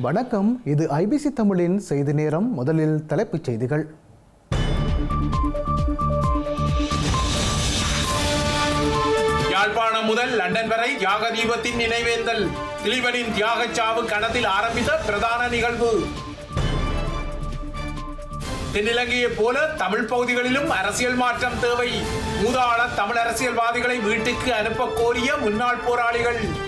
வணக்கம். இது ஐபிசி தமிழின் செய்தி நேரம். முதலில் தலைப்புச் செய்திகள். யாழ்ப்பாணம் முதல் லண்டன் வரை தியாக தீபத்தின் நினைவேந்தல். திலீபனின் தியாகச் சாவு கணத்தில் ஆரம்பித்த பிரதான நிகழ்வு. தென்னிலங்கையைப் போல தமிழ் பகுதிகளிலும் அரசியல் மாற்றம் தேவை. மூதாள தமிழ் அரசியல்வாதிகளை வீட்டுக்கு அனுப்ப கோரிய முன்னாள் போராளிகள்.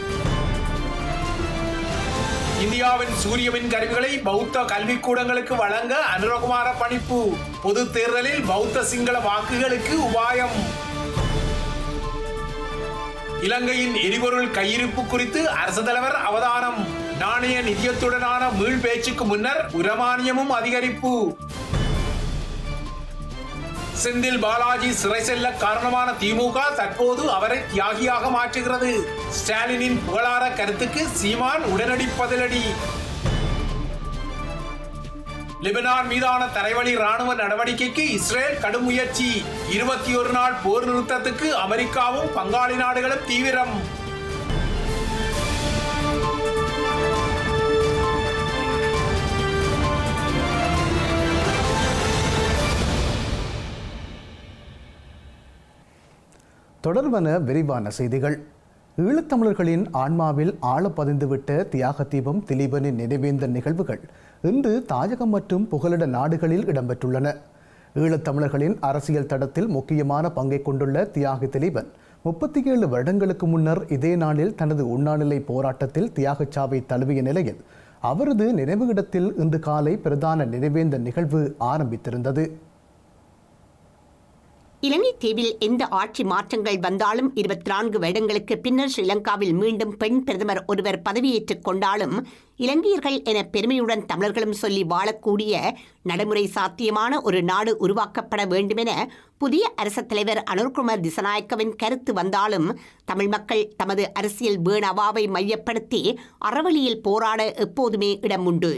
இந்தியாவின் சூரியவின் கருவிகளை பௌத்த கல்விக்கூடங்களுக்கு வழங்க அனுரகுமார பணிப்பு. பொது தேர்தலில் பௌத்த சிங்கள வாக்குகளுக்கு உபாயம். இலங்கையின் எரிபொருள் கையிருப்பு குறித்து அரசு தலைவர் அவதானம். நாணய நிதியத்துடனான மீள் பேச்சுக்கு முன்னர் உரமானியமும் அதிகரிப்பு. செந்தில் பாலாஜி சிறை செல்ல காரணமான திமுக தற்போது அவரை தியாகியாக மாற்றுகிறது. ஸ்டாலினின் புகழார கருத்துக்கு சீமான் உடனடி பதிலடி. லெபனான் மீதான தரைவழி ராணுவ நடவடிக்கைக்கு இஸ்ரேல் கடும் முயற்சி. இருபத்தி ஒரு நாள் போர் நிறுத்தத்துக்கு அமெரிக்காவும் பங்காளி நாடுகளும் தீவிரம். தொடர்வன விரிவான செய்திகள். ஈழத்தமிழர்களின் ஆன்மாவில் ஆழ பதிந்துவிட்ட தியாக தீபம் திலீபனின் நினைவேந்த நிகழ்வுகள் இன்று தாயகம் மற்றும் புகலிட நாடுகளில் இடம்பெற்றுள்ளன. ஈழத்தமிழர்களின் அரசியல் தடத்தில் முக்கியமான பங்கை கொண்டுள்ள தியாகி திலீபன் முப்பத்தி ஏழு வருடங்களுக்கு முன்னர் இதே நாளில் தனது உண்ணாநிலை போராட்டத்தில் தியாகச்சாவை தழுவிய நிலையில் அவரது நினைவு இடத்தில் இன்று காலை பிரதான நினைவேந்த நிகழ்வு ஆரம்பித்திருந்தது. இலங்கை தீவில் எந்த ஆட்சி மாற்றங்கள் வந்தாலும் இருபத்தி நான்கு வருடங்களுக்கு பின்னர் ஸ்ரீலங்காவில் மீண்டும் பெண் பிரதமர் ஒருவர் பதவியேற்றுக் கொண்டாலும் இலங்கையர்கள் என பெருமையுடன் தமிழர்களும் சொல்லி வாழக்கூடிய நடைமுறை சாத்தியமான ஒரு நாடு உருவாக்கப்பட வேண்டுமென புதிய அரச தலைவர் அனுர்குமார் திசநாயக்கவின் கருத்து வந்தாலும் தமிழ் மக்கள் தமது அரசியல் வேணவாவை மையப்படுத்தி அறவழியில் போராட எப்போதுமே இடம் உண்டு.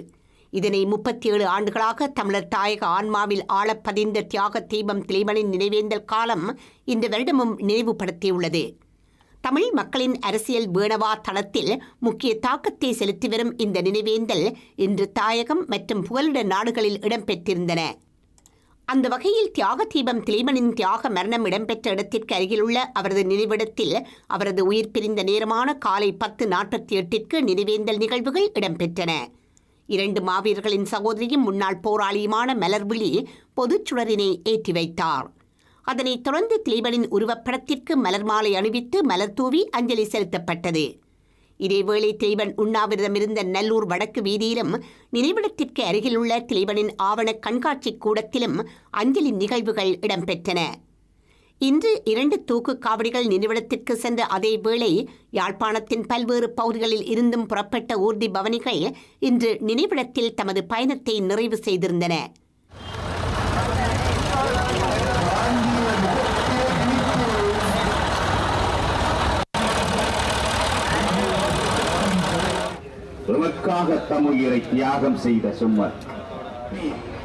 இதனை முப்பத்தி ஏழு ஆண்டுகளாக தமிழர் தாயக ஆன்மாவில் ஆழப்பதிந்த தியாக தீபம் திலீபனின் நினைவேந்தல் காலம் இந்த வருடமும் நினைவுபடுத்தியுள்ளது. தமிழ் மக்களின் அரசியல் வேணவா தளத்தில் முக்கிய தாக்கத்தை செலுத்தி வரும் இந்த நினைவேந்தல் இன்று தாயகம் மற்றும் புகலிட நாடுகளில் இடம்பெற்றிருந்தன. அந்த வகையில் தியாக தீபம் திலீபனின் தியாக மரணம் இடம்பெற்ற இடத்திற்கு அருகிலுள்ள அவரது நினைவிடத்தில் அவரது உயிர் பிரிந்த நேரமான காலை பத்து நாற்பத்தி எட்டிற்கு நினைவேந்தல் நிகழ்வுகள் இடம்பெற்றன. இரண்டு மாவீரர்களின் சகோதரியும் முன்னாள் போராளியுமான மலர்விழி பொதுச் சுடரினை ஏற்றி வைத்தார். அதனைத் தொடர்ந்து திலீபனின் உருவப்படத்திற்கு மலர் மாலை அணிவித்து மலர் தூவி அஞ்சலி செலுத்தப்பட்டது. இதேவேளை திலீபன் உண்ணாவிரதமிருந்த நல்லூர் வடக்கு வீதியிலும் நினைவிடத்திற்கு அருகிலுள்ள திலீபனின் ஆவண கண்காட்சி கூடத்திலும் அஞ்சலி நிகழ்வுகள் இடம்பெற்றன. இன்று இரண்டு தூக்கு காவடிகள் நினைவிடத்திற்கு சென்ற அதே வேளை யாழ்ப்பாணத்தின் பல்வேறு பகுதிகளில் இருந்தும் புறப்பட்ட ஊர்தி பவனிகள் இன்று நினைவிடத்தில் தமது பயணத்தை நிறைவு செய்திருந்தன. எமக்காக தம் உயிரை தியாகம் செய்த சும்மர்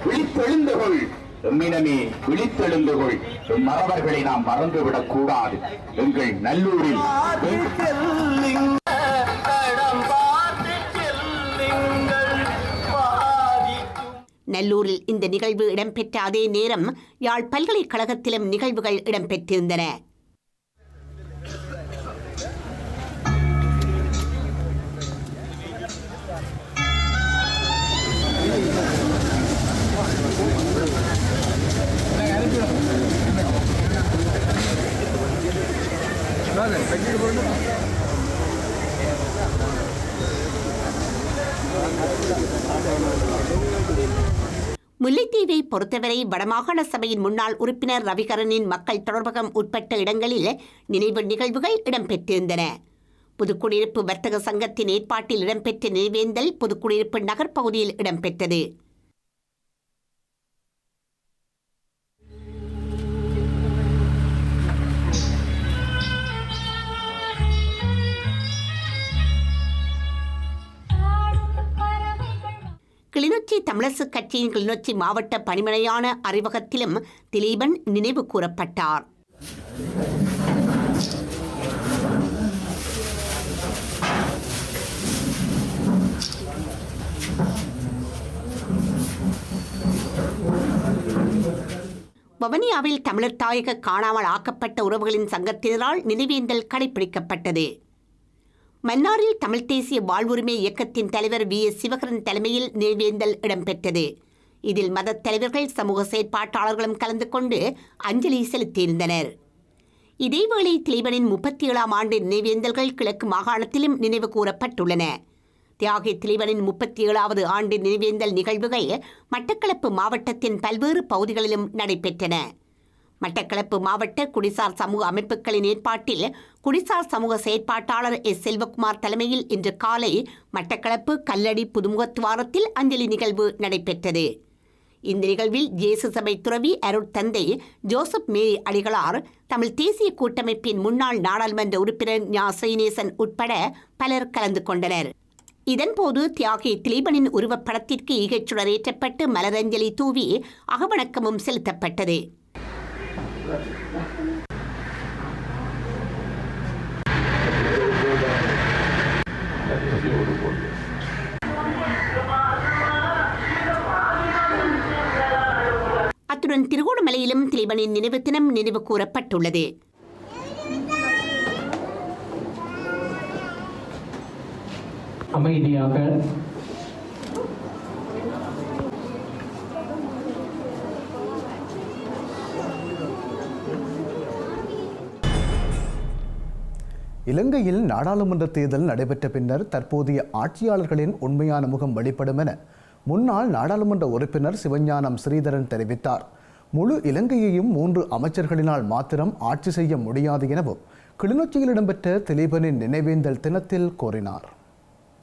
விழித்தெழுந்து கொள். எம்மினமே விழித்தெழுந்து கொள் எம் மறவர்களை நாம் மறந்துவிடக் கூடாது. எங்கள் நல்லூரில் நல்லூரில் இந்த நிகழ்வு இடம்பெற்ற அதே நேரம் யாழ் பல்கலைக்கழகத்திலும் நிகழ்வுகள் இடம்பெற்றிருந்தன. முல்லைத்தீவை பொறுத்தவரை வடமாகாண சபையின் முன்னாள் உறுப்பினர் ரவிகரனின் மக்கள் தொடர்பகம் உட்பட்ட இடங்களில் நினைவு நிகழ்வுகள் இடம்பெற்றிருந்தன. புதுக்குடியிருப்பு வர்த்தக சங்கத்தின் ஏற்பாட்டில் இடம்பெற்ற நினைவேந்தல் புதுக்குடியிருப்பு நகர்ப்பகுதியில் இடம்பெற்றது. கிளிநொச்சி தமிழரசு கட்சியின் கிளிநொச்சி மாவட்ட பணிமனையான அறிவகத்திலும் திலீபன் நினைவு கூறப்பட்டார். வவனியாவில் தமிழர் தாயக காணாமல் ஆக்கப்பட்ட உறவுகளின் சங்கத்தினரால் நினைவேந்தல் கடைபிடிக்கப்பட்டது. மன்னாரில் தமிழ் தேசிய வாழ்வுரிமை இயக்கத்தின் தலைவர் வி. எஸ். சிவகரன் தலைமையில் நினைவேந்தல் இடம்பெற்றது. இதில் மதத் தலைவர்கள் சமூக செயற்பாட்டாளர்களும் கலந்து கொண்டு அஞ்சலி செலுத்தியிருந்தனர். இதேவேளை திலீபனின் முப்பத்தி ஏழாம் ஆண்டு நினைவேந்தல்கள் கிழக்கு மாகாணத்திலும் நினைவு கூறப்பட்டுள்ளன. தியாகி திலீபனின் முப்பத்தி ஏழாவது ஆண்டு நினைவேந்தல் நிகழ்வுகள் மட்டக்களப்பு மாவட்டத்தின் பல்வேறு பகுதிகளிலும் நடைபெற்றன. மட்டக்களப்பு மாவட்ட குடிசார் சமூக அமைப்புகளின் ஏற்பாட்டில் குடிசார் சமூக செயற்பாட்டாளர் எஸ். செல்வகுமார் தலைமையில் இன்று காலை மட்டக்களப்பு கல்லடி புதுமுகத்துவாரத்தில் அஞ்சலி நிகழ்வு நடைபெற்றது. இந்த நிகழ்வில் இயேசு சபை துறவி அருட்தந்தை ஜோசப் மேரி அடிகளார் தமிழ் தேசிய கூட்டமைப்பின் முன்னாள் நாடாளுமன்ற உறுப்பினர் ஞா. ஸ்ரீநேசன் உட்பட பலர் கலந்து கொண்டனர். இதன்போது தியாகி திலீபனின் உருவப்படத்திற்கு ஈகைச்சுடர் ஏற்றப்பட்டு மலரஞ்சலி தூவி அகவணக்கமும் செலுத்தப்பட்டது. அத்துடன் திருகோணமலையிலும் திலீபனின் நினைவு தினம் நினைவு கூறப்பட்டுள்ளது. அமைதியாக இலங்கையில் நாடாளுமன்ற தேர்தல் நடைபெற்ற பின்னர் தற்போதைய ஆட்சியாளர்களின் உண்மையான முகம் வெளிப்படும் என முன்னாள் நாடாளுமன்ற உறுப்பினர் சிவஞானம் ஸ்ரீதரன் தெரிவித்தார். முழு இலங்கையையும் மூன்று அமைச்சர்களினால் மாத்திரம் ஆட்சி செய்ய முடியாது எனவும் கிளிநொச்சியில் இடம்பெற்ற திலீபனின் நினைவேந்தல் தினத்தில் கூறினார்.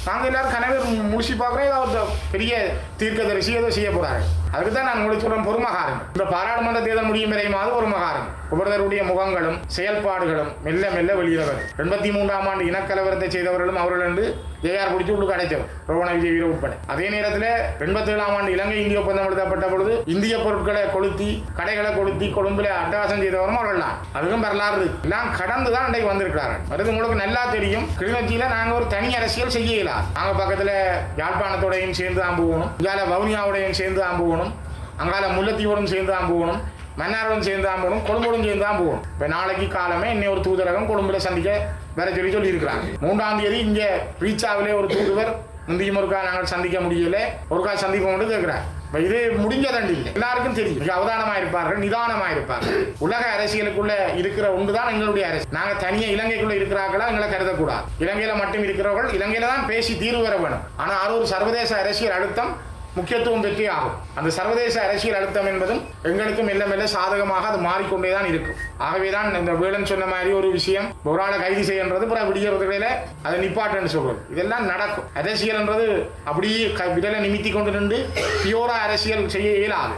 நாங்கள் எல்லாரும் கனவு முடிச்சு பார்க்குறோம். ஏதோ ஒரு பெரிய தீர்க்கதரிசி ஏதோ செய்ய போகிறாரு அதுக்கு தான் நான் உங்களுக்கு சொல்றேன் பொறுமகாரம் இந்த பாராளுமன்ற தேர்தல் முடியும் வரையுமாவது ஒரு மகாரம் ஒவ்வொருத்தருடைய முகங்களும் செயல்பாடுகளும் மெல்ல மெல்ல வெளியிடவர் எண்பத்தி மூன்றாம் ஆண்டு இனக்கலவரத்தை செய்தவர்களும் அவர்கள் என்று ஏஆர் பிடிச்சி உள்ளுக்கு அடைத்தவர் ரோவண விஜய் வீர உட்பட. அதே நேரத்தில் எண்பத்தி ஏழாம் ஆண்டு இலங்கை இந்திய ஒப்பந்தம் எழுதப்பட்ட பொழுது இந்திய பொருட்களை கொளுத்தி கடைகளை கொளுத்தி கொழும்புல அட்டகாசம் செய்தவரும் அவர்கள் தான். அதுக்கும் வரலாறு. எல்லாம் கடந்து தான் அன்றைக்கு வந்திருக்கிறார்கள். அது உங்களுக்கு நல்லா தெரியும். கிளிநொச்சியில் நாங்கள் ஒரு தனி அரசியல் செய்யல. இயலாது நாங்க பக்கத்துல யாழ்ப்பாணத்தோடையும் சேர்ந்து தான் போகணும். இங்கால வவுனியாவோடையும் சேர்ந்து தான் போகணும். அங்கால முல்லைத்தீவோடும் சேர்ந்து தான் போகணும். மன்னாரோடும் சேர்ந்து தான் போகணும். கொழும்போடும் சேர்ந்து தான் போகணும். இப்போ நாளைக்கு காலமே இன்னும் ஒரு தூதரகம் கொழும்புல சந்திக்க வேற சொல்லி சொல்லி இருக்கிறாங்க மூன்றாம் தேதி இங்க ரீச்சாவிலே ஒரு தூதுவர் முந்தியும் ஒருக்கா நாங்கள் சந்திக்க முடியல. ஒருக்கா சந்திப்போம் கேட்கிறார் இது முடிஞ்சதண்டி. இல்லை எல்லாருக்கும் தெரியும். மிக அவதானமா இருப்பார்கள் நிதானமா இருப்பார்கள். உலக அரசியலுக்குள்ள இருக்கிற ஒன்றுதான் எங்களுடைய அரசு. நாங்க தனியா இலங்கைக்குள்ள இருக்கிறார்களா எங்களை கருதக்கூடாது. இலங்கையில மட்டும் இருக்கிறவர்கள் இலங்கையில தான் பேசி தீர்வு வர வேணும். ஆனா அது ஒரு சர்வதேச அரசியல் அழுத்தம் முக்கியத்துவம் பெற்றே ஆகும். அந்த சர்வதேச அரசியல் அழுத்தம் என்பதும் எங்களுக்கும் மெல்ல மெல்ல சாதகமாக அது மாறிக்கொண்டே தான் இருக்கும். ஆகவே தான் இந்த வேலன் சொன்ன மாதிரி ஒரு விஷயம் ஒரு கைது செய்யன்றது பிற விடியறதுல அதை நிப்பாட்டுன்னு சொல்றது. இதெல்லாம் நடக்கும். அரசியல்ன்றது அப்படியே க- விரலை நிமித்தி கொண்டு நின்று பியோரா அரசியல் செய்ய இயலாது.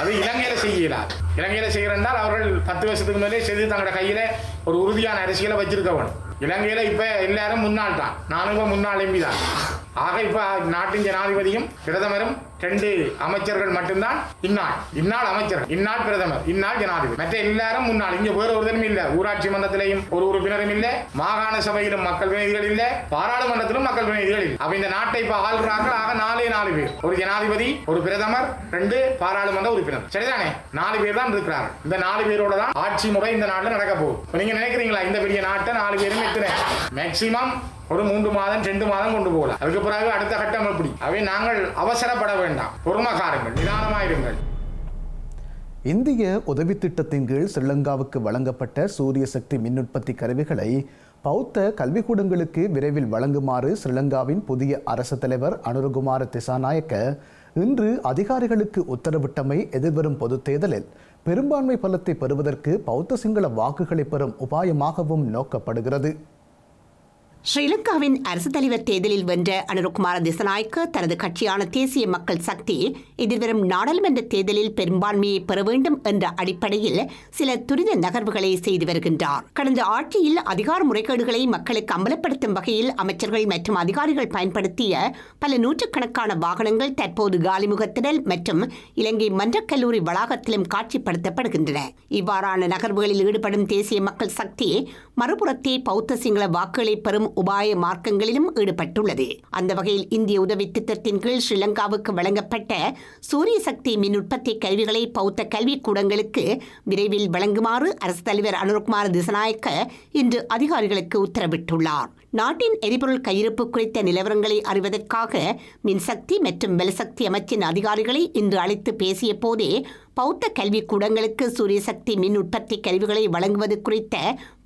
அது இலங்கையில செய்ய இயலாது. இலங்கையில செய்கிறென்றால் அவர்கள் பத்து வருஷத்துக்கு மேலே செய்து தங்களோட கையில ஒரு உறுதியான அரசியலை வச்சிருக்க வேணும். இலங்கையில இப்ப எல்லாரும் முன்னாள் தான் நானும் இப்ப முன்னாள் எம்பி தான் ஆக இப்போ நாட்டின் ஜனாதிபதியும் பிரதமரும் ரெண்டு அமைச்சர்கள் மட்டும்தான். இந்நாள் இந்நாள் அமைச்சர் இந்நாள் பிரதமர் இந்நாள் ஜனாதிபதி. மற்ற எல்லாரும் முன்னாள். இங்க வேற ஒருத்தரும் இல்ல. ஊராட்சி மன்றத்திலையும் ஒரு உறுப்பினரும் இல்ல. மாகாண சபையிலும் மக்கள் பிரதிநிதிகள் இல்ல. பாராளுமன்றத்திலும் மக்கள் பிரதிநிதிகள் இல்லை. அப்ப இந்த நாட்டை இப்ப ஆள்றார்கள். ஆக நாலே நாலு பேர். ஒரு ஜனாதிபதி ஒரு பிரதமர் ரெண்டு பாராளுமன்ற உறுப்பினர். சரிதானே? நாலு பேர் தான் இருக்கிறாங்க இந்த நாலு பேரோட தான் ஆட்சி முறை இந்த நாட்டில் நடக்க போகுது. நீங்க நினைக்கிறீங்களா இந்த பெரிய நாட்டை நாலு பேரும் எத்தனை மேக்சிமம் ஒரு மூன்று மாதம் ரெண்டு மாதம் கொண்டு போகலாம் அதுக்கு பிறகு அடுத்த கட்டம் எப்படி அவை நாங்கள் அவசரப்பட வேண்டாம் பொறுமக்காருங்கள் நிதானமாயிருங்கள் இந்திய உதவி திட்டத்தின் கீழ் ஸ்ரீலங்காவுக்கு வழங்கப்பட்ட சூரிய சக்தி மின்னுற்பத்தி கருவிகளை பௌத்த கல்விக்கூடங்களுக்கு விரைவில் வழங்குமாறு ஸ்ரீலங்காவின் புதிய அரசு தலைவர் அனுரகுமார திசாநாயக்க இன்று அதிகாரிகளுக்கு உத்தரவிட்டமை எதிர்வரும் பொதுத் தேர்தலில் பெரும்பான்மை பலத்தை பெறுவதற்கு பௌத்த சிங்கள வாக்குகளை பெறும் உபாயமாகவும் நோக்கப்படுகிறது ஸ்ரீலங்காவின் அரசு தலைவர் தேர்தலில் வென்ற அனுருகுமார திசநாயக்க தனது கட்சியான தேசிய மக்கள் சக்தி எதிர்வரும் நாடாளுமன்ற தேர்தலில் பெரும்பான்மையை பெற வேண்டும் என்ற அடிப்படையில் சில துரித நகர்வுகளை செய்து வருகின்றார். கடந்த ஆட்சியில் அதிகார முறைகேடுகளை மக்களுக்கு அம்பலப்படுத்தும் வகையில் அமைச்சர்கள் மற்றும் அதிகாரிகள் பயன்படுத்திய பல நூற்றுக்கணக்கான வாகனங்கள் தற்போது காலிமுகத்திடல் மற்றும் இலங்கை மன்றக் கல்லூரி வளாகத்திலும் காட்சிப்படுத்தப்படுகின்றன. இவ்வாறான நகர்வுகளில் ஈடுபடும் தேசிய மக்கள் சக்தி மறுபுறத்தே பௌத்த சிங்கள வாக்குகளை பெறும் உபாய மார்க்கங்களிலும் ஈடுபட்டுள்ளது. அந்த வகையில் இந்திய உதவி திட்டத்தின் கீழ் ஸ்ரீலங்காவுக்கு வழங்கப்பட்ட சூரிய சக்தி மின் உற்பத்தி கருவிகளை பௌத்த கல்விக்கூடங்களுக்கு விரைவில் வழங்குமாறு அரசு தலைவர் அனுர்குமார் திசநாயக்க இன்று அதிகாரிகளுக்கு உத்தரவிட்டுள்ளார். நாட்டின் எரிபொருள் கையிருப்பு குறித்த நிலவரங்களை அறிவதற்காக மின்சக்தி மற்றும் வெலசக்தி அமைச்சின் அதிகாரிகளை இன்று அழைத்து பேசிய போதே பௌத்த கல்விக்கூடங்களுக்கு சூரிய சக்தி மின் உற்பத்தி கருவிகளை வழங்குவது குறித்த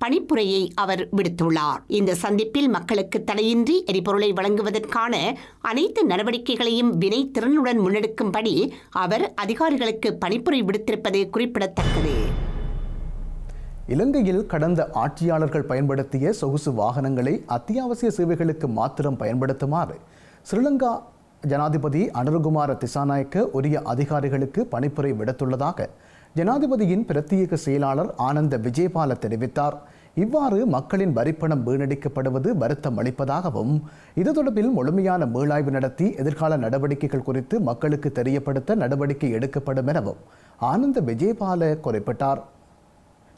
பணிப்புரையை அவர் விடுத்துள்ளார். இந்த சந்திப்பில் மக்களுக்கு தடையின்றி எரிபொருளை வழங்குவதற்கான அனைத்து நடவடிக்கைகளையும் வினை திறனுடன் முன்னெடுக்கும்படி அவர் அதிகாரிகளுக்கு பணிப்புரை விடுத்திருப்பது குறிப்பிடத்தக்கது. இலங்கையில் கடந்த ஆட்சியாளர்கள் பயன்படுத்திய சொகுசு வாகனங்களை அத்தியாவசிய சேவைகளுக்கு மாத்திரம் பயன்படுத்துமாறு ஸ்ரீலங்கா ஜனாதிபதி அனுருகுமார திசாநாயக்க உரிய அதிகாரிகளுக்கு பணிப்புரை விடுத்துள்ளதாக ஜனாதிபதியின் பிரத்யேக செயலாளர் ஆனந்த விஜயபால தெரிவித்தார். இவ்வாறு மக்களின் வரிப்பணம் வீணடிக்கப்படுவது வருத்தம் அளிப்பதாகவும் இது தொடர்பில் முழுமையான மீளாய்வு நடத்தி எதிர்கால நடவடிக்கைகள் குறித்து மக்களுக்கு தெரியப்படுத்த நடவடிக்கை எடுக்கப்படும் எனவும் ஆனந்த விஜயபால குறிப்பிட்டார்.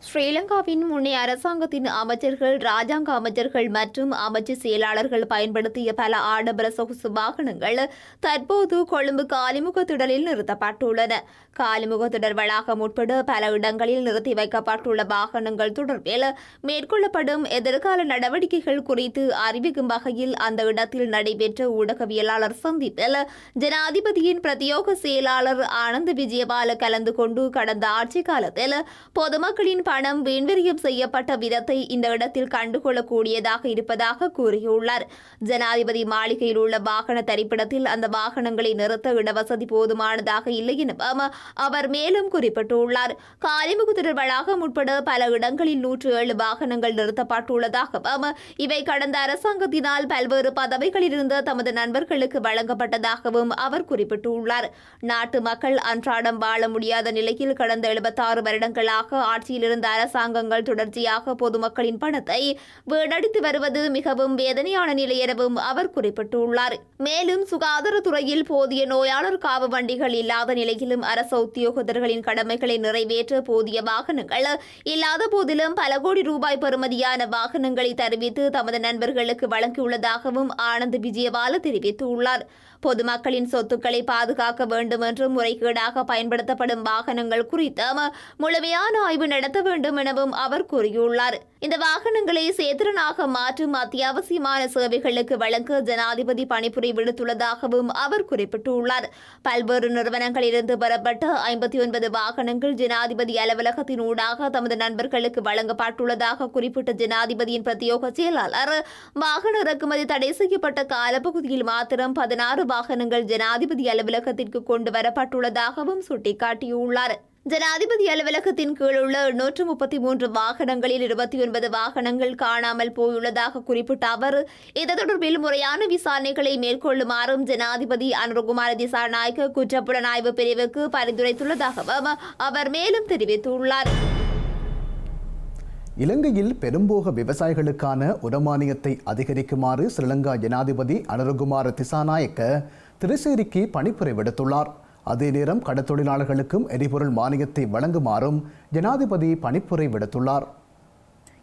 ஸ்ரீலங்காவின் முன்னைய அரசாங்கத்தின் அமைச்சர்கள் ராஜாங்க அமைச்சர்கள் மற்றும் அமைச்சு செயலாளர்கள் பயன்படுத்திய பல ஆடம்பர சொகுசு வாகனங்கள் தற்போது கொழும்பு காலிமுக திடலில் நிறுத்தப்பட்டுள்ளன. காலிமுக திடல் வளாகம் உட்பட பல இடங்களில் நிறுத்தி வைக்கப்பட்டுள்ள வாகனங்கள் தொடர்பில் மேற்கொள்ளப்படும் எதிர்கால நடவடிக்கைகள் குறித்து அறிவிக்கும் வகையில் அந்த இடத்தில் நடைபெற்ற ஊடகவியலாளர் சந்திப்பில் ஜனாதிபதியின் பிரத்யோக செயலாளர் ஆனந்த் விஜயபால கலந்து கொண்டு கடந்த ஆட்சி காலத்தில் பொதுமக்களின் பணம் வீண்விரியம் செய்யப்பட்ட விதத்தை இந்த இடத்தில் கண்டுகொள்ளக்கூடியதாக இருப்பதாக கூறியுள்ளார். ஜனாதிபதி மாளிகையில் உள்ள வாகன தரிப்பிடத்தில் அந்த வாகனங்களை நிறுத்த இடவசதி போதுமானதாக இல்லை எனவும் அவர் மேலும் குறிப்பிட்டுள்ளார். காலிமுகுதிரர் வளாகம் உட்பட பல இடங்களில் நூற்று ஏழு வாகனங்கள் நிறுத்தப்பட்டுள்ளதாகவும் இவை கடந்த அரசாங்கத்தினால் பல்வேறு பதவிகளில் இருந்த தமது நண்பர்களுக்கு வழங்கப்பட்டதாகவும் அவர் குறிப்பிட்டுள்ளார். நாட்டு மக்கள் அன்றாடம் வாழ முடியாத நிலையில் கடந்த எழுபத்தாறு வருடங்களாக ஆட்சியிலிருந்து இருந்த அரசாங்கங்கள் தொடர்ச்சியாக பொதுமக்களின் பணத்தை வீணடித்து வருவது மிகவும் வேதனையான நிலை எனவும் அவர் குறிப்பிட்டுள்ளார். மேலும் சுகாதாரத்துறையில் போதிய நோயாளர் காவு வண்டிகள் இல்லாத நிலையிலும் அரசு உத்தியோகத்தர்களின் கடமைகளை நிறைவேற்ற போதிய வாகனங்கள் இல்லாத போதிலும் பல கோடி ரூபாய் பெறுமதியான வாகனங்களை தெரிவித்து தமது நண்பர்களுக்கு வழங்கியுள்ளதாகவும் ஆனந்த் விஜயபால தெரிவித்துள்ளார். பொதுமக்களின் சொத்துக்களை பாதுகாக்க வேண்டும் என்றும் முறைகேடாக பயன்படுத்தப்படும் வாகனங்கள் குறித்தும் முழுமையான ஆய்வு நடத்த வேண்டும் எனவும் அவர் கூறியுள்ளார். இந்த வாகனங்களை சேத்திரனாக மாற்றும் அத்தியாவசியமான சேவைகளுக்கு வழங்க ஜனாதிபதி பணிபுரி விடுத்துள்ளதாகவும் அவர் குறிப்பிட்டுள்ளார். பல்வேறு நிறுவனங்களிலிருந்து பெறப்பட்ட ஐம்பத்தி ஒன்பது வாகனங்கள் ஜனாதிபதி அலுவலகத்தின் ஊடாக தமது நண்பர்களுக்கு வழங்கப்பட்டுள்ளதாக குறிப்பிட்ட ஜனாதிபதியின் பிரத்யோக செயலாளர் வாகன இறக்குமதி தடை செய்யப்பட்ட காலப்பகுதியில் மாத்திரம் பதினாறு வாகனங்கள் ஜனாதிபதி அலுவலகத்திற்கு கொண்டு வரப்பட்டுள்ளதாகவும் சுட்டிக்காட்டியுள்ளார். ஜனாதிபதி அலுவலகத்தின் கீழ் உள்ள நூற்று முப்பத்தி மூன்று வாகனங்களில் இருபத்தி ஒன்பது வாகனங்கள் காணாமல் போயுள்ளதாக குறிப்பிட்ட அவர் இது தொடர்பில் முறையான விசாரணைகளை மேற்கொள்ளுமாறும் ஜனாதிபதி அனுரகுமார திசாநாயக்க குற்றப்புலனாய்வு பிரிவுக்கு பரிந்துரைத்துள்ளதாகவும் அவர் மேலும் தெரிவித்துள்ளார். இலங்கையில் பெரும்போக விவசாயிகளுக்கான உரமானியத்தை அதிகரிக்குமாறு ஸ்ரீலங்கா ஜனாதிபதி அனுரகுமார திசாநாயக்க திருச்சேரிக்கு பணிப்புரை விடுத்துள்ளார். அதே நேரம் கடத்தொழிலாளர்களுக்கும் எரிபொருள் மானியத்தை வழங்குமாறும் ஜனாதிபதி பணிப்புரை விடுத்துள்ளார்.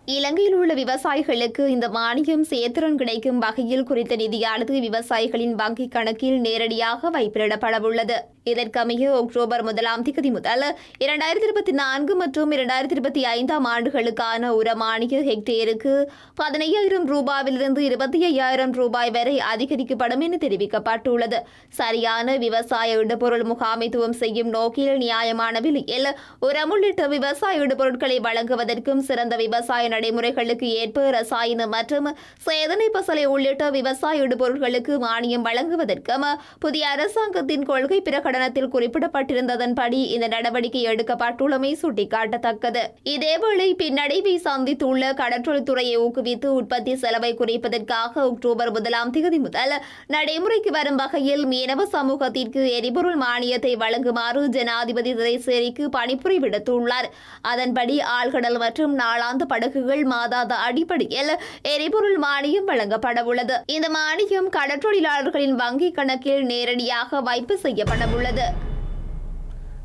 இலங்கையில் உள்ள விவசாயிகளுக்கு இந்த மானியம் சேத்திரன் கிடைக்கும் வகையில் குறித்த நிதியானது விவசாயிகளின் வங்கிக் கணக்கில் நேரடியாக வைப்பிடப்படவுள்ளது. இதற்கமைய அக்டோபர் முதலாம் திகதி முதல் இரண்டாயிரத்தி இருபத்தி நான்கு மற்றும் இரண்டாயிரத்தி இருபத்தி ஐந்தாம் ஆண்டுகளுக்கான உரமானிய ஹெக்டேருக்கு பதினையாயிரம் ரூபாயிலிருந்து இருபத்தி ஐயாயிரம் ரூபாய் வரை அதிகரிக்கப்படும் என தெரிவிக்கப்பட்டுள்ளது. சரியான விவசாய இடுபொருள் முகாமைத்துவம் செய்யும் நோக்கில் நியாயமான விலையில் உரம் உள்ளிட்ட விவசாய இடுபொருட்களை வழங்குவதற்கும் சிறந்த விவசாய நடைமுறைகளுக்கு ஏற்ப ரசாயன மற்றும் சேதனை பசலை உள்ளிட்ட விவசாய இடுபொருட்களுக்கு மானியம் வழங்குவதற்கும் புதிய அரசாங்கத்தின் கொள்கை பிறகு பிரகடனத்தில் குறிப்பிடப்பட்டிருந்ததன்படி இந்த நடவடிக்கை எடுக்கப்பட்டுள்ளமை சுட்டிக்காட்டத்தக்கது. இதேவேளை பின்னடைவை சந்தித்துள்ள கடற்றொழில்துறையை ஊக்குவித்து உற்பத்தி செலவை குறைப்பதற்காக அக்டோபர் முதலாம் தேதி முதல் நடைமுறைக்கு வரும் வகையில் மீனவ சமூகத்திற்கு எரிபொருள் மானியத்தை வழங்குமாறு ஜனாதிபதி திரைசேரிக்கு பணிபுரி விடுத்துள்ளார். அதன்படி ஆழ்கடல் மற்றும் நாளாந்த படகுகள் மாதாத அடிப்படையில் எரிபொருள் மானியம் வழங்கப்பட உள்ளது இந்த மானியம் கடற்றொழிலாளர்களின் வங்கிக் கணக்கில் நேரடியாக வைப்பு செய்யப்பட உள்ளது.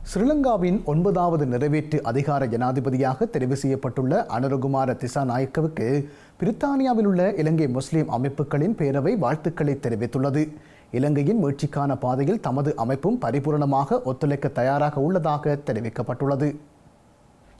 ஸ்ரீலங்காவின் ஒன்பதாவது நிறைவேற்று அதிகார ஜனாதிபதியாக தெரிவு செய்யப்பட்டுள்ள அனுரகுமார திசாநாயக்கவுக்கு பிரித்தானியாவில் உள்ள இலங்கை முஸ்லிம் அமைப்புகளின் பேரவை வாழ்த்துக்களை தெரிவித்துள்ளது. இலங்கையின் மீட்சிக்கான பாதையில் தமது அமைப்பும் பரிபூரணமாக ஒத்துழைக்க தயாராக உள்ளதாக தெரிவிக்கப்பட்டுள்ளது.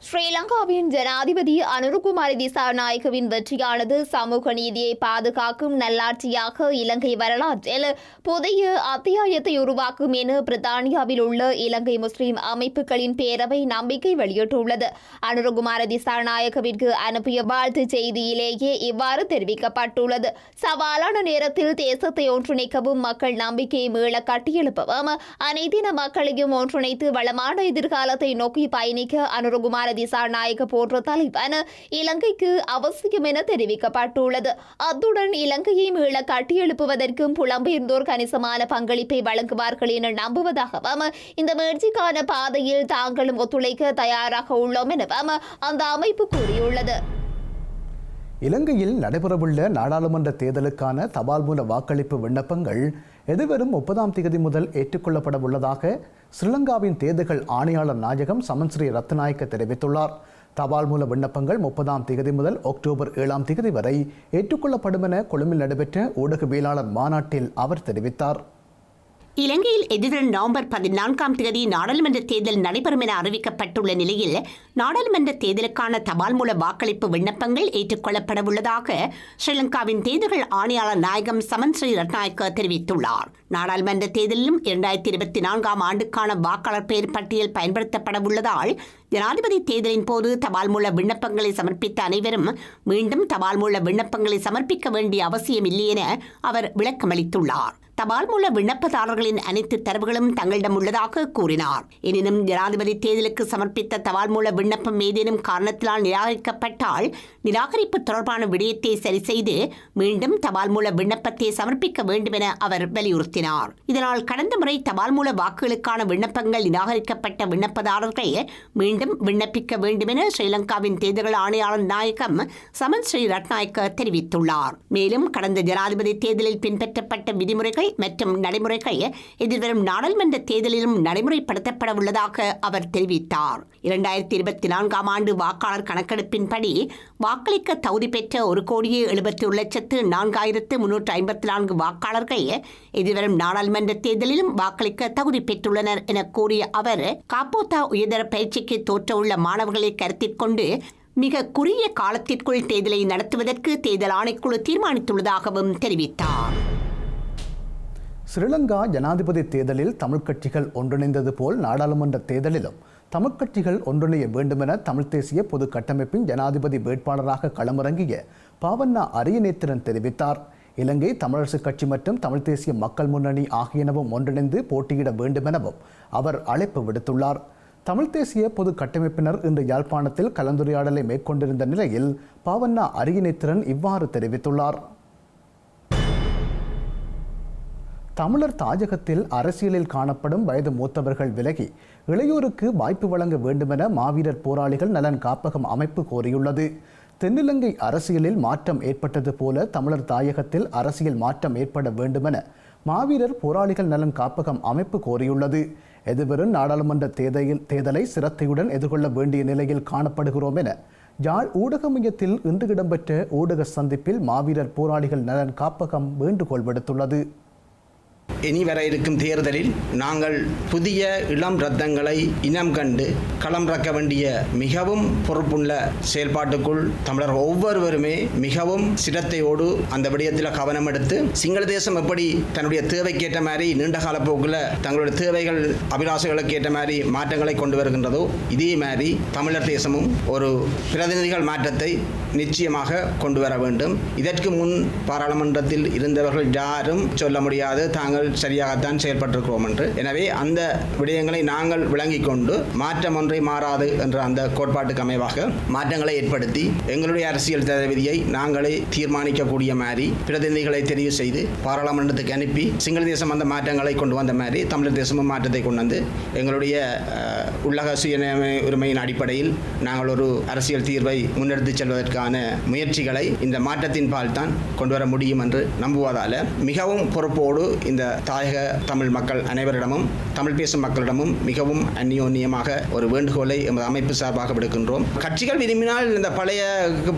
ஸ்ரீலங்காவின் ஜனாதிபதி அனுருகுமாரி திசாநாயகவின் வெற்றியானது சமூக நீதியை பாதுகாக்கும் நல்லாட்சியாக இலங்கை வரலாற்றில் புதிய அத்தியாயத்தை உருவாக்கும் என பிரித்தானியாவில் உள்ள இலங்கை முஸ்லிம் அமைப்புகளின் பேரவை நம்பிக்கை வெளியிட்டுள்ளது. அனுருகுமார திசாநாயகவிற்கு அனுப்பிய வாழ்த்து செய்தியிலேயே இவ்வாறு தெரிவிக்கப்பட்டுள்ளது. சவாலான நேரத்தில் தேசத்தை ஒன்றிணைக்கவும் மக்கள் நம்பிக்கையை மீள கட்டியெழுப்பவும் அனைத்தின மக்களையும் ஒன்றிணைத்து வளமான எதிர்காலத்தை நோக்கி பயணிக்க அனுருகுமார் திசாநாயக போன்ற தலைவன் இலங்கைக்கு அவசியம் என தெரிவிக்கப்பட்டுள்ளது. அத்துடன் இலங்கையை மீள கட்டியெழுப்புவதற்கும் புலம்பெயர்ந்தோர் கணிசமான பங்களிப்பை வழங்குவார்கள் என நம்புவதாகவும் இந்த முயற்சிக்கான பாதையில் தாங்களும் ஒத்துழைக்க தயாராக உள்ளோம் எனவும் அந்த அமைப்பு கூறியுள்ளது. இலங்கையில் நடைபெறவுள்ள நாடாளுமன்ற தேர்தலுக்கான தபால் மூல வாக்களிப்பு விண்ணப்பங்கள் எதிர்வரும் முப்பதாம் தேதி முதல் ஏற்றுக்கொள்ளப்பட உள்ளதாக ஸ்ரீலங்காவின் தேர்தல்கள் ஆணையாளர் நாயகம் சமன்ஸ்ரீ ரத்நாயக்க தெரிவித்துள்ளார். தபால் மூல விண்ணப்பங்கள் முப்பதாம் தேதி முதல் அக்டோபர் ஏழாம் தேதி வரை ஏற்றுக்கொள்ளப்படும் என கொழும்பில் நடைபெற்ற ஊடகவியலாளர் மாநாட்டில் அவர் தெரிவித்தார். இலங்கையில் எதிர்வரும் நவம்பர் பதினான்காம் தேதி நாடாளுமன்ற தேர்தல் நடைபெறும் என அறிவிக்கப்பட்டுள்ள நிலையில் நாடாளுமன்ற தேர்தலுக்கான தபால் மூல வாக்களிப்பு விண்ணப்பங்கள் ஏற்றுக்கொள்ளப்பட உள்ளதாக ஸ்ரீலங்காவின் தேர்தல்கள் ஆணையாளர் நாயகம் சமன் ஸ்ரீ ரட்நாயக்க தெரிவித்துள்ளார். நாடாளுமன்ற தேர்தலிலும் இரண்டாயிரத்தி இருபத்தி நான்காம் ஆண்டுக்கான வாக்காளர் பெயர் பட்டியல் பயன்படுத்தப்பட உள்ளதால் ஜனாதிபதி தேர்தலின் போது தபால் மூல விண்ணப்பங்களை சமர்ப்பித்த அனைவரும் மீண்டும் தபால் மூல விண்ணப்பங்களை சமர்ப்பிக்க வேண்டிய அவசியம் இல்லை என அவர் விளக்கமளித்துள்ளார். தபால் மூல விண்ணப்பதாரர்களின் அனைத்து தரவுகளும் தங்களிடம் உள்ளதாக கூறினார். எனினும் ஜனாதிபதி தேர்தலுக்கு சமர்ப்பித்த தபால் மூல விண்ணப்பம் ஏதேனும் காரணத்தினால் நிராகரிக்கப்பட்டால் நிராகரிப்பு தொடர்பான விடயத்தை சரி செய்து மீண்டும் தபால் மூல விண்ணப்பத்தை சமர்ப்பிக்க வேண்டும் என அவர் வலியுறுத்தினார். இதனால் கடந்த முறை தபால் மூல வாக்குகளுக்கான விண்ணப்பங்கள் நிராகரிக்கப்பட்ட விண்ணப்பதாரர்கள் மீண்டும் விண்ணப்பிக்க வேண்டும் என ஸ்ரீலங்காவின் தேர்தல்கள் ஆணையாளர் நாயகம் சமன் ஸ்ரீ ரட்நாயக்க தெரிவித்துள்ளார். மேலும் கடந்த ஜனாதிபதி தேர்தலில் பின்பற்றப்பட்ட விதிமுறைகள் மற்றும் நடைமுறைகள் எதிர்வரும் நாடாளுமன்ற தேர்தலிலும் நடைமுறைப்படுத்தப்பட உள்ளதாக அவர் தெரிவித்தார். இரண்டாயிரத்தி இருபத்தி நான்காம் ஆண்டு வாக்காளர் கணக்கெடுப்பின்படி வாக்களிக்க தகுதி பெற்ற ஒரு கோடியே எழுபத்தி ஒரு லட்சத்து நான்காயிரத்து முன்னூற்று ஐம்பத்தி நான்கு வாக்காளர்கள் எதிர்வரும் நாடாளுமன்ற தேர்தலிலும் வாக்களிக்க தகுதி பெற்றுள்ளனர் என கூறிய அவர் காப்போத்தா உயர்தர பயிற்சிக்கு தோற்றவுள்ள மாணவர்களை கருத்தில் கொண்டு மிக குறுகிய காலத்திற்குள் தேர்தலை நடத்துவதற்கு தேர்தல் ஆணைக்குழு தீர்மானித்துள்ளதாகவும் தெரிவித்தார். ஸ்ரீலங்கா ஜனாதிபதி தேர்தலில் தமிழ் கட்சிகள் ஒன்றிணைந்தது போல் நாடாளுமன்ற தேர்தலிலும் தமிழ் கட்சிகள் ஒன்றிணைய வேண்டுமென தமிழ் தேசிய பொது கட்டமைப்பின் ஜனாதிபதி வேட்பாளராக களமிறங்கிய பாவண்ணா அரியநேத்திரன் தெரிவித்தார். இலங்கை தமிழரசு கட்சி மற்றும் தமிழ் தேசிய மக்கள் முன்னணி ஆகியனவும் ஒன்றிணைந்து போட்டியிட வேண்டுமெனவும் அவர் அழைப்பு விடுத்துள்ளார். தமிழ் தேசிய பொது கட்டமைப்பினர் இன்று யாழ்ப்பாணத்தில் கலந்துரையாடலை மேற்கொண்டிருந்த நிலையில் பாவண்ணா அரியநேத்திரன் இவ்வாறு தெரிவித்துள்ளார். தமிழர் தாஜகத்தில் அரசியலில் காணப்படும் வயது மூத்தவர்கள் விலகி இளையோருக்கு வாய்ப்பு வழங்க வேண்டுமென மாவீரர் போராளிகள் நலன் காப்பகம் அமைப்பு கோரியுள்ளது. தென்னிலங்கை அரசியலில் மாற்றம் ஏற்பட்டது போல தமிழர் தாயகத்தில் அரசியல் மாற்றம் ஏற்பட வேண்டுமென மாவீரர் போராளிகள் நலன் காப்பகம் அமைப்பு கோரியுள்ளது. எதிர்வரும் நாடாளுமன்ற தேர்தலில் தேர்தலை சிரத்தையுடன் எதிர்கொள்ள வேண்டிய நிலையில் காணப்படுகிறோம் என யாழ் ஊடக மையத்தில் இன்று இடம்பெற்ற ஊடக சந்திப்பில் மாவீரர் போராளிகள் நலன் காப்பகம் வேண்டுகோள் விடுத்துள்ளது. இனி வர இருக்கும் தேர்தலில் நாங்கள் புதிய இளம் ரத்தங்களை இனம் கண்டு களம் ரக்க வேண்டிய மிகவும் பொறுப்புள்ள செயல்பாட்டுக்குள் தமிழர் ஒவ்வொருவருமே மிகவும் சிரத்தையோடு அந்த விடயத்தில் கவனம் எடுத்து சிங்கள தேசம் எப்படி தன்னுடைய தேவைக்கேற்ற மாதிரி நீண்ட கால போக்கில் தங்களுடைய தேவைகள் அபிலாஷைகளுக்கு ஏற்ற மாதிரி மாற்றங்களை கொண்டு வருகின்றதோ இதே மாதிரி தமிழர் தேசமும் ஒரு பிரதிநிதிகள் மாற்றத்தை நிச்சயமாக கொண்டு வர வேண்டும். இதற்கு முன் பாராளுமன்றத்தில் இருந்தவர்கள் யாரும் சொல்ல முடியாது. தாங்கள் சரியாகத்தான் செயல்பட்டிருக்கிறோம் என்று. எனவே அந்த விடயங்களை நாங்கள் விளங்கிக் கொண்டு மாற்றம் ஒன்றை மாறாது என்ற அந்த கோட்பாட்டுக்கு அமைவாக மாற்றங்களை ஏற்படுத்தி எங்களுடைய அரசியல் தளபதியை நாங்களே தீர்மானிக்கக்கூடிய மாதிரி பிரதிநிதிகளை தெரிவு செய்து பாராளுமன்றத்துக்கு அனுப்பி சிங்கள தேசம் அந்த மாற்றங்களை கொண்டு வந்த மாதிரி தமிழர் தேசமும் மாற்றத்தை கொண்டு வந்து எங்களுடைய உள்ளக சுயநிலை உரிமையின் அடிப்படையில் நாங்கள் ஒரு அரசியல் தீர்வை முன்னெடுத்து செல்வதற்கான செய்வதற்கான முயற்சிகளை இந்த மாற்றத்தின் பால் தான் கொண்டு வர முடியும் என்று நம்புவதால் மிகவும் பொறுப்போடு இந்த தாயக தமிழ் மக்கள் அனைவரிடமும் தமிழ் பேசும் மக்களிடமும் மிகவும் அந்யோன்யமாக ஒரு வேண்டுகோளை எமது அமைப்பு சார்பாக விடுக்கின்றோம். கட்சிகள் விரும்பினால் இந்த பழைய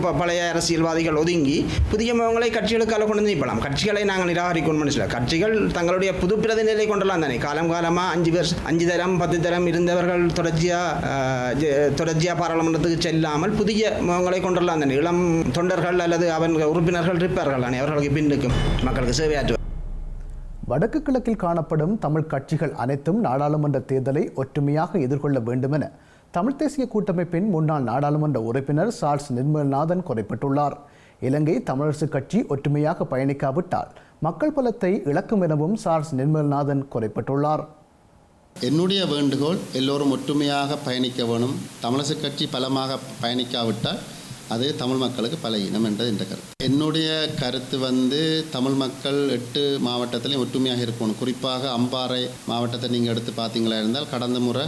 ப- பழைய அரசியல்வாதிகள் ஒதுங்கி புதிய முகங்களை கட்சிகளுக்காக கொண்டு வந்து நிற்பலாம் கட்சிகளை நாங்கள் நிராகரிக்கணும் சொல்ல கட்சிகள் தங்களுடைய புது பிரதிநிலை கொண்டலாம் தானே. காலம் காலமாக அஞ்சு பேர் அஞ்சு தரம் பத்து தரம் இருந்தவர்கள் தொடர்ச்சியாக தொடர்ச்சியாக பாராளுமன்றத்துக்கு செல்லாமல் புதிய முகங்களை கொண்டலாம் தானே. இளம் தொண்டர்கள் அல்லது அவன் உறுப்பினர்கள் இருப்பார்கள் அவர்களுக்கு பின்னுக்கும் மக்களுக்கு சேவையாற்றுவார். வடக்கு கிழக்கில் காணப்படும் தமிழ் கட்சிகள் அனைத்தும் நாடாளுமன்ற தேர்தலை ஒற்றுமையாக எதிர்கொள்ள வேண்டுமென தமிழ் தேசிய கூட்டமைப்பின் முன்னாள் நாடாளுமன்ற உறுப்பினர் சார்ல்ஸ் நிர்மல்நாதன் குறிப்பிட்டுள்ளார். இலங்கை தமிழரசு கட்சி ஒற்றுமையாக பயணிக்காவிட்டால் மக்கள் பலத்தை இழக்கும் எனவும் சார்ல்ஸ் நிர்மல்நாதன் குறிப்பிட்டுள்ளார். என்னுடைய வேண்டுகோள் எல்லோரும் ஒற்றுமையாக பயணிக்க வேணும். தமிழரசு கட்சி பலமாக பயணிக்காவிட்டால் அது தமிழ் மக்களுக்கு பல இனம் என்றது என்ற கருத்து. என்னுடைய கருத்து வந்து தமிழ் மக்கள் எட்டு மாவட்டத்திலையும் ஒற்றுமையாக இருக்கணும். குறிப்பாக அம்பாறை மாவட்டத்தை நீங்கள் எடுத்து பார்த்தீங்களா இருந்தால் கடந்த முறை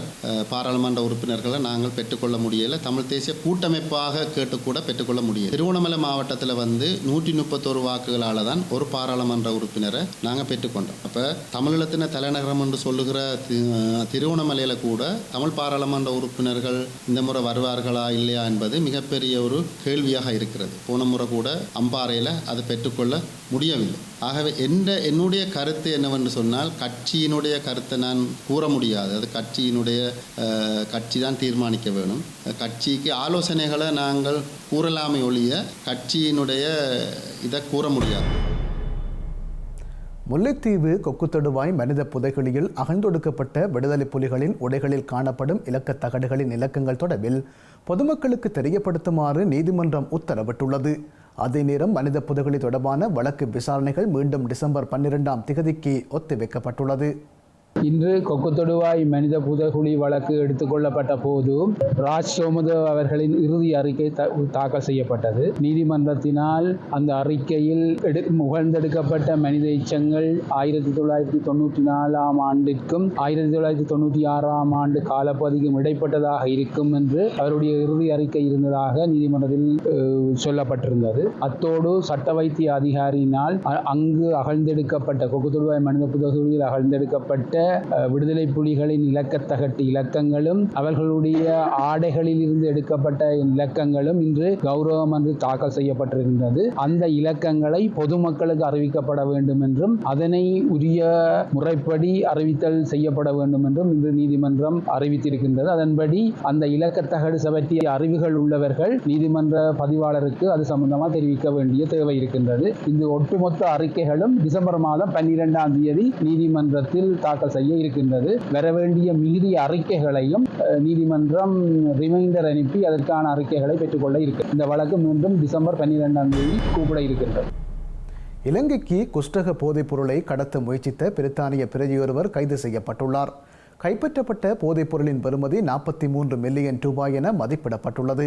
பாராளுமன்ற உறுப்பினர்களை நாங்கள் பெற்றுக்கொள்ள முடியலை. தமிழ் தேசிய கூட்டமைப்பாக கேட்டுக்கூட பெற்றுக்கொள்ள முடியல. திருவண்ணாமலை மாவட்டத்தில் வந்து நூற்றி முப்பத்தோரு வாக்குகளால் தான் ஒரு பாராளுமன்ற உறுப்பினரை நாங்கள் பெற்றுக்கொண்டோம். அப்போ தமிழீழத்தின தலைநகரம் என்று சொல்லுகிற தி- திருவண்ணாமலையில் கூட தமிழ் பாராளுமன்ற உறுப்பினர்கள் இந்த முறை வருவார்களா இல்லையா என்பது மிகப்பெரிய ஒரு கேள்வியாக இருக்கிறது. போன முறை கூட அம்பாறையில் அதை பெற்றுக்கொள்ள முடியவில்லை. ஆகவே எந்த என்னுடைய கருத்து என்னவென்று சொன்னால் கட்சியினுடைய கருத்தை நான் கூற முடியாது. அது கட்சியினுடைய கட்சி தான் தீர்மானிக்க வேணும். கட்சிக்கு ஆலோசனைகளை நாங்கள் கூறலாமே ஒழிய கட்சியினுடைய இதை கூற முடியாது. முல்லைத்தீவு கொக்குத்தடுவாய் மனித புதைகுழியில் அகழ்ந்தொடுக்கப்பட்ட விடுதலை புலிகளின் உடைகளில் காணப்படும் இலக்கத் தகடுகளின் இலக்கங்கள் தொடர்பில் பொதுமக்களுக்கு தெரியப்படுத்துமாறு நீதிமன்றம் உத்தரவிட்டுள்ளது. அதே நேரம் மனித புதைகுழி தொடர்பான வழக்கு விசாரணைகள் மீண்டும் டிசம்பர் பன்னிரெண்டாம் திகதிக்கு ஒத்திவைக்கப்பட்டுள்ளது. இன்று கொக்குத்தொடுவாய் மனித புதகுழி வழக்கு எடுத்துக்கொள்ளப்பட்ட போது ராஜ் சோமதேவ் அவர்களின் இறுதி அறிக்கை தாக்கல் செய்யப்பட்டது. நீதிமன்றத்தினால் அந்த அறிக்கையில் எடு முகழ்ந்தெடுக்கப்பட்ட மனித எச்சங்கள் ஆயிரத்தி தொள்ளாயிரத்தி தொண்ணூற்றி நாலாம் ஆண்டிற்கும் ஆயிரத்தி தொள்ளாயிரத்தி தொண்ணூற்றி ஆறாம் ஆண்டு காலப்பகுதிக்கும் இடைப்பட்டதாக இருக்கும் என்று அவருடைய இறுதி அறிக்கை இருந்ததாக நீதிமன்றத்தில் சொல்லப்பட்டிருந்தது. அத்தோடு சட்ட வைத்திய அதிகாரியினால் அங்கு அகழ்ந்தெடுக்கப்பட்ட கொக்குத்தொடுவாய் மனித புதகுழியில் அகழ்ந்தெடுக்கப்பட்ட விடுதலை புலிகளின் இலக்கத்தகட்டு இலக்கங்களும் அவர்களுடைய ஆடைகளில் இருந்து எடுக்கப்பட்ட இலக்கங்களும் இன்று கௌரவம் என்று தாக்கல் செய்யப்பட்டிருக்கின்றது. அந்த இலக்கங்களை பொதுமக்களுக்கு அறிவிக்கப்பட வேண்டும் என்றும் அதனை உரிய முறைப்படி அறிவித்தல் செய்யப்பட வேண்டும் என்றும் இன்று நீதிமன்றம் அறிவித்திருக்கின்றது. அதன்படி அந்த இலக்கத்தகடு பற்றிய அறிவுகள் உள்ளவர்கள் நீதிமன்ற பதிவாளருக்கு அது சம்பந்தமாக தெரிவிக்க வேண்டிய தேவை இருக்கின்றது. இந்த ஒட்டுமொத்த அறிக்கைகளும் டிசம்பர் மாதம் பன்னிரெண்டாம் தேதி நீதிமன்றத்தில் தாக்கல் செய்ய இருக்கின்றது. வரவேண்டிய மீதி அறிக்கைகளையும் அஹ், நீதிமன்றம் ரிமைண்டர் அனுப்பி அதற்கான அறிக்கைகளை பெற்றுக்கொள்ள இருக்கு. இந்த வழக்கு மீண்டும் டிசம்பர் பன்னிரெண்டாம் தேதி கூப்பிட இருக்கின்றது. இலங்கைக்கு குஷ்டக போதைப் பொருளை கடத்த முயற்சித்த பிரித்தானிய பிரதியொருவர் கைது செய்யப்பட்டுள்ளார். கைப்பற்றப்பட்ட போதைப் பொருளின் பெறுமதி நாற்பத்தி மூன்று மில்லியன் ரூபாய் என மதிப்பிடப்பட்டுள்ளது.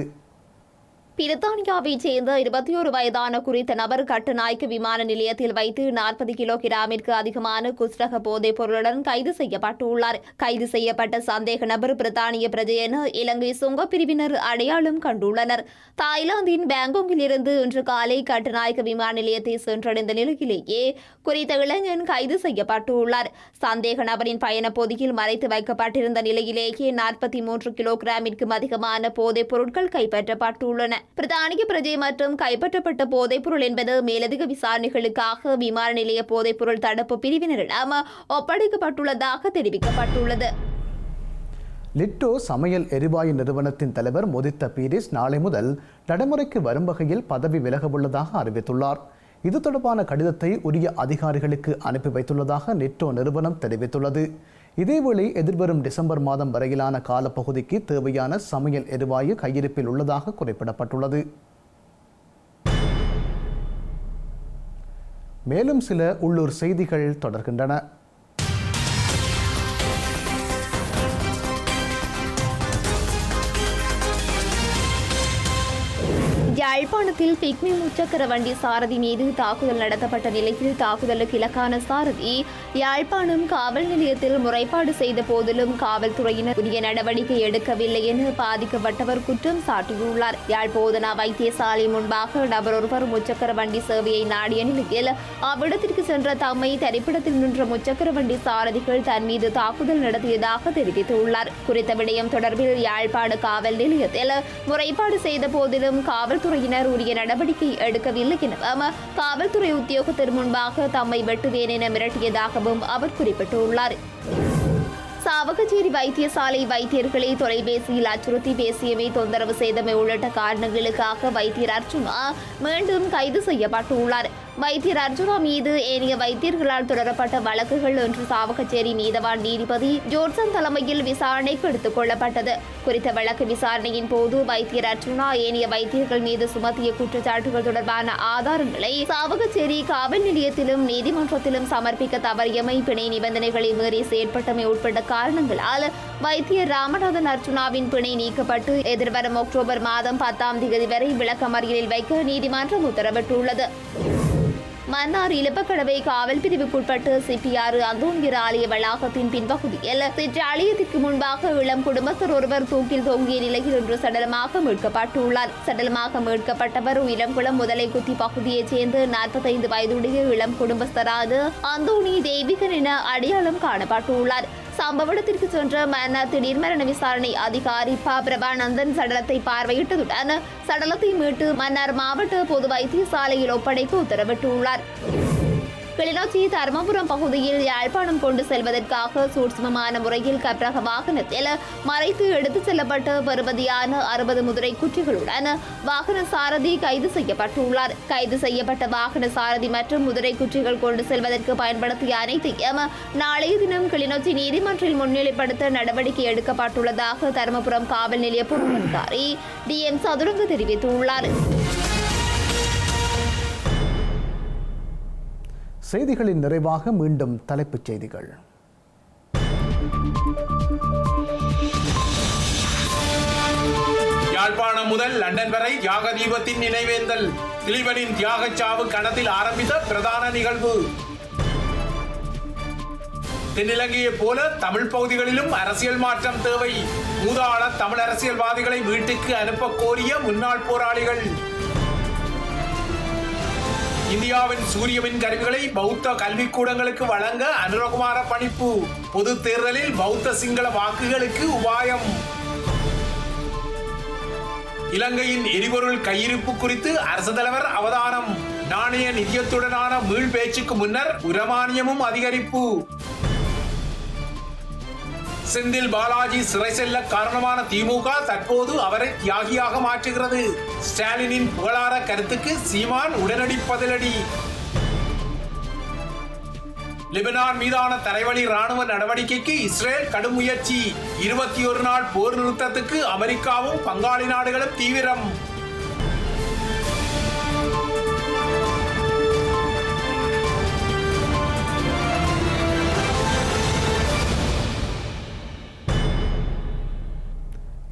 பிரித்தானியாவைச் சேர்ந்த இருபத்தி ஒரு வயதான குறித்த நபர் கட்டுநாய்க்கு விமான நிலையத்தில் வைத்து நாற்பது கிலோ கிராமிற்கு அதிகமான குஸ்டக போதைப் பொருளுடன் கைது செய்யப்பட்டுள்ளார். கைது செய்யப்பட்ட சந்தேக நபர் பிரித்தானிய பிரஜை என இலங்கை சுங்கப் பிரிவினர் அடையாளம் கண்டுள்ளனர். தாய்லாந்தின் பேங்காங்கில் இருந்து இன்று காலை கட்டுநாயக்க விமான நிலையத்தை சென்றடைந்த நிலையிலேயே குறித்த இளைஞன் கைது செய்யப்பட்டுள்ளார். சந்தேக நபரின் பயண பொதியில் மறைத்து வைக்கப்பட்டிருந்த நிலையிலேயே நாற்பத்தி மூன்று கிலோகிராமிற்கும் அதிகமான போதைப் பொருட்கள் கைப்பற்றப்பட்டுள்ளன. பிரதானிய பிரஜை மற்றும் கைப்பற்றப்பட்ட போதைப்பொருள் என்பது மேலதிக விசாரணைகளுக்காக விமான நிலைய போதைப்பொருள் தடுப்பு பிரிவினரிடம் ஒப்படைக்கப்பட்டுள்ளதாக தெரிவிக்கப்பட்டுள்ளது. லிட்டோ சமையல் எரிவாயு நிறுவனத்தின் தலைவர் முதித்த பீரிஸ் நாளை முதல் நடைமுறைக்கு வரும் வகையில் பதவி விலகவுள்ளதாக அறிவித்துள்ளார். இது தொடர்பான கடிதத்தை உரிய அதிகாரிகளுக்கு அனுப்பி வைத்துள்ளதாக நெட்டோ நிறுவனம் தெரிவித்துள்ளது. இதேவேளை எதிர்வரும் டிசம்பர் மாதம் வரையிலான காலப்பகுதிக்கு தேவையான சமையல் எரிவாயு கையிருப்பில் உள்ளதாக குறிப்பிடப்பட்டுள்ளது. மேலும் சில உள்ளூர் செய்திகள் தொடர்கின்றன. யாழ்ப்பாணத்தில் பிக்மி முச்சக்கர வண்டி சாரதி மீது தாக்குதல் நடத்தப்பட்ட நிலையில் தாக்குதலுக்கு இலக்கான சாரதி யாழ்ப்பாணம் காவல் நிலையத்தில் முறைப்பாடு செய்த போதிலும் காவல்துறையினர் உரிய நடவடிக்கை எடுக்கவில்லை என பாதிக்கப்பட்டவர் குற்றம் சாட்டியுள்ளார். யாழ் போதனா வைத்தியசாலை முன்பாக நபர் ஒருவர் முச்சக்கர வண்டி சேவையை நாடிய நிலையில் அவ்விடத்திற்கு சென்ற தம்மை தரிப்பிடத்தில் நின்ற முச்சக்கர வண்டி சாரதிகள் தன் மீது தாக்குதல் நடத்தியதாக தெரிவித்துள்ளார். குறித்த விடயம் தொடர்பில் யாழ்ப்பாண காவல் நிலையத்தில் முறைப்பாடு செய்த போதிலும் காவல்துறையினர் உரிய நடவடிக்கை எடுக்கவில்லை எனவும் காவல்துறை உத்தியோகத்தர் முன்பாக தம்மை வெட்டுவேன் என மிரட்டியதாகவும் அவர் குறிப்பிட்டுள்ளார். சாவகச்சேரி வைத்தியசாலை வைத்தியர்களை தொலைபேசியில் அச்சுறுத்தி பேசியமை தொந்தரவு செய்தமை உள்ளிட்ட காரணங்களுக்காக வைத்தியர் அர்ஜுனா மீண்டும் கைது செய்யப்பட்டுள்ளார். வைத்தியர் அர்ஜுனா மீது ஏனைய வைத்தியர்களால் தொடரப்பட்ட வழக்குகள் ஒன்று சாவகச்சேரி நீதவான் நீதிபதி ஜோர்சன் தலைமையில் விசாரணைக்கு எடுத்துக் கொள்ளப்பட்டது. குறித்த வழக்கு விசாரணையின் போது வைத்தியர் அர்ஜுனா ஏனைய வைத்தியர்கள் மீது சுமத்திய குற்றச்சாட்டுகள் தொடர்பான ஆதாரங்களை சாவகச்சேரி காவல் நிலையத்திலும் நீதிமன்றத்திலும் சமர்ப்பிக்க தவறியமை பிணை நிபந்தனைகளை மீறி செயற்பட்டமை உட்பட காரணங்களால் வைத்தியர் ராமநாதன் அர்ஜுனாவின் பிணை நீக்கப்பட்டு எதிர்வரும் அக்டோபர் மாதம் பத்தாம் தேதி வரை விளக்கமறியலில் வைக்க நீதிமன்றம் உத்தரவிட்டுள்ளது. மன்னார் இலப்பக்கடவை காவல் பிரிவுக்குட்பட்டு சிபிஆர் அந்தோன்கிற ஆலய வளாகத்தின் பின்பகுதியில் சிற்றாலயத்திற்கு முன்பாக இளம் குடும்பஸ்தர் ஒருவர் தூக்கில் தொங்கிய நிலையில் இன்று சடலமாக மீட்கப்பட்டுள்ளார். சடலமாக மீட்கப்பட்டவர் இளங்குளம் முதலை குத்தி பகுதியைச் சேர்ந்து நாற்பத்தைந்து வயதுடைய இளம் குடும்பஸ்தரான அந்தோனி தெய்வீகன் என அடையாளம் காணப்பட்டுள்ளார். சம்பவ இடத்திற்கு சென்ற மன்னார் திடீர் மரண விசாரணை அதிகாரி ப பிரபானந்தன் சடலத்தை பார்வையிட்டதுடன் சடலத்தை மீட்டு மன்னார் மாவட்ட பொது வைத்தியசாலையில் ஒப்படைக்க உத்தரவிட்டுள்ளார். கிளிநொச்சி தர்மபுரம் பகுதியில் யாழ்ப்பாணம் கொண்டு செல்வதற்காக சூட்சமமான முறையில் கப்ரக வாகனத்தில் மறைத்து எடுத்துச் செல்லப்பட்ட பெறுமதியான அறுபது முதிரை குற்றிகளுடன் வாகன சாரதி கைது செய்யப்பட்டுள்ளார். கைது செய்யப்பட்ட வாகன சாரதி மற்றும் முதிரை குற்றிகள் கொண்டு செல்வதற்கு பயன்படுத்திய அனைத்தையும் நாளைய தினம் கிளிநொச்சி நீதிமன்றில் முன்னிலைப்படுத்த நடவடிக்கை எடுக்கப்பட்டுள்ளதாக தருமபுரம் காவல் நிலைய பொறுப்பதிகாரி டி எம் சதுரங்க தெரிவித்துள்ளார். செய்திகளின் நிறைவாக மீண்டும் தலைப்புச் செய்திகள். யாழ்ப்பாணம் முதல் லண்டன் வரை தியாக தீபத்தின் நினைவேந்தல். திலீபனின் தியாகச்சாவு கணத்தில் ஆரம்பித்த பிரதான நிகழ்வு. தென்னிலங்கையைப் போல தமிழ் பகுதிகளிலும் அரசியல் மாற்றம் தேவை. மூதாள தமிழ் அரசியல்வாதிகளை வீட்டுக்கு அனுப்ப கோரிய முன்னாள் போராளிகள். இந்தியாவின் சூரியமின் கருவிகளை பௌத்த கல்விக்கூடங்களுக்கு வழங்க அனுரகுமார பணிப்பு. பொது தேர்தலில் பௌத்த சிங்கள வாக்குகளுக்கு உபாயம். இலங்கையின் எரிபொருள் கையிருப்பு குறித்து அரசு தலைவர் அவதானம். நாணய நிதியத்துடனான மீள் பேச்சுக்கு முன்னர் உரமானியமும் அதிகரிப்பு. செந்தில் பாலாஜி சிறை செல்ல காரணமான திமுக தற்போது அவரை தியாகியாக மாற்றுகிறது. ஸ்டாலினின் புகழார கருத்துக்கு சீமான் உடனடி பதிலடி. லெபனான் மீதான தரைவழி ராணுவ நடவடிக்கைக்கு இஸ்ரேல் கடும் முயற்சி. இருபத்தி ஒரு நாள் போர் நிறுத்தத்துக்கு அமெரிக்காவும் பங்காளி நாடுகளும் தீவிரம்.